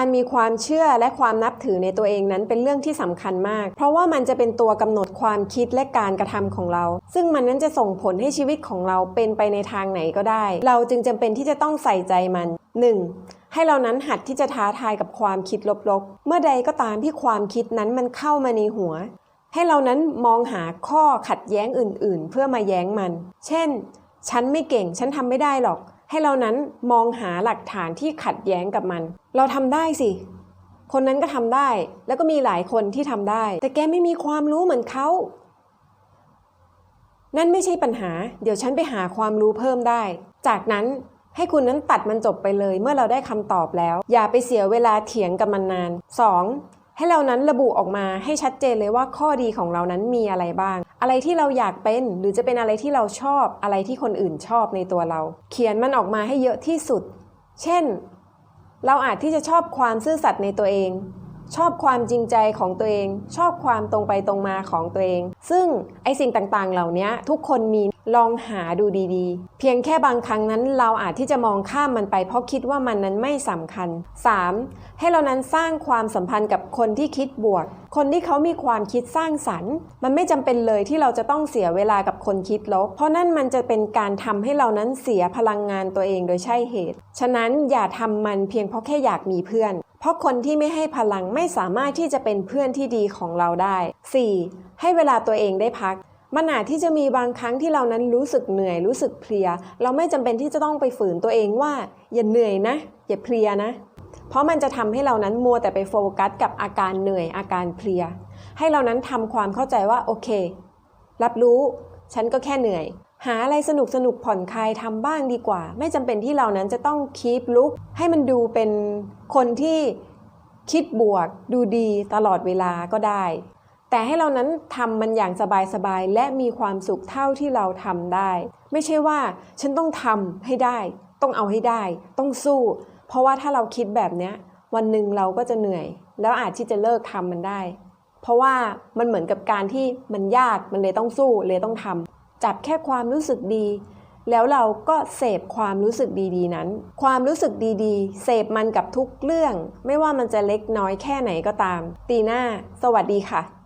การมีความเชื่อและความนับถือในตัวเองนั้นเป็นเรื่องที่สำคัญมาก เพราะว่ามันจะเป็นตัวกำหนดความคิดและการกระทำของเรา ซึ่งมันนั้นจะส่งผลให้ชีวิตของเราเป็นไปในทางไหนก็ได้ เราจึงจำเป็นที่จะต้องใส่ใจมัน 1. ให้เรานั้นหัดที่จะท้าทายกับความคิดลบๆ เมื่อใดก็ตามที่ความคิดนั้นมันเข้ามาในหัว ให้เรานั้นมองหาข้อขัดแย้งอื่นๆ เพื่อมาแย้งมัน เช่น ฉันไม่เก่ง ฉันทำไม่ได้หรอก ให้เรานั้นมองหาหลักฐานที่ขัดแย้งกับมัน เราทำได้สิ คนนั้นก็ทำได้ แล้วก็มีหลายคนที่ทำได้ แต่แกไม่มีความรู้เหมือนเขา นั่นไม่ใช่ปัญหา เดี๋ยวฉันไปหาความรู้เพิ่มได้ จากนั้นให้คุณนั้นตัดมันจบไปเลย เมื่อเราได้คำตอบแล้ว อย่าไปเสียเวลาเถียงกับมันนาน 2. ให้เรานั้นระบุออกมาให้ชัดเจนเลยว่าข้อดีของเรานั้นมีอะไรบ้าง อะไรที่เราอยากเป็นหรือจะเป็นอะไรที่เราชอบอะไรที่คนอื่นชอบในตัวเรา เขียนมันออกมาให้เยอะที่สุด เช่น เราอาจที่จะชอบความซื่อสัตย์ในตัวเอง ชอบความจริงใจของตัวเอง ชอบความตรงไปตรงมาของตัวเอง ซึ่งไอสิ่งต่างๆ เหล่านี้ทุกคนมีลองหาดูดีๆ เพียงแค่บางครั้งนั้นเราอาจที่จะมองข้ามมันไป เพราะคิดว่ามันนั้นไม่สำคัญ 3. ให้เรานั้นสร้างความสัมพันธ์กับคนที่คิดบวก คนที่เขามีความคิดสร้างสรรค์ มันไม่จำเป็นเลยที่เราจะต้องเสียเวลากับคนคิดลบ เพราะนั่นมันจะเป็นการทำให้เรานั้นเสียพลังงานตัวเองโดยใช่เหตุ ฉะนั้นอย่าทำมันเพียงเพราะแค่อยากมีเพื่อน เพราะคนที่ไม่ให้พลังไม่สามารถที่จะเป็นเพื่อนที่ดีของเราได้ 4. ให้เวลาตัวเองได้พักมันอาจที่จะมีบางครั้งที่เรานั้นรู้สึกเหนื่อยรู้สึกเพลีย เราไม่จำเป็นที่จะต้องไปฝืนตัวเองว่า อย่าเหนื่อยนะ อย่าเพลียนะ เพราะมันจะทำให้เรานั้นมัวแต่ไปโฟกัสกับอาการเหนื่อยอาการเพลีย ให้เรานั้นทำความเข้าใจว่าโอเค รับรู้ ฉันก็แค่เหนื่อย หาอะไรสนุกสนุกผ่อนคลายทำบ้างดีกว่า ไม่จำเป็นที่เรานั้นจะต้องคีปลุกให้มันดูเป็นคนที่คิดบวกดูดีตลอดเวลาก็ได้ แต่ให้เรานั้นทำมันอย่างสบายๆ และมีความสุขเท่าที่เราทำได้ ไม่ใช่ว่าฉันต้องทำให้ได้ ต้องเอาให้ได้ ต้องสู้ เพราะว่าถ้าเราคิดแบบเนี้ยวันหนึ่งเราก็จะเหนื่อย แล้วอาจที่จะเลิกทำมันได้ เพราะว่ามันเหมือนกับการที่มันยากมันเลยต้องสู้เลยต้องทำ จับแค่ความรู้สึกดี แล้วเราก็เสพความรู้สึกดีๆนั้น ความรู้สึกดีๆ เสพมันกับทุกเรื่อง ไม่ว่ามันจะเล็กน้อยแค่ไหนก็ตาม ตีหน้า สวัสดีค่ะ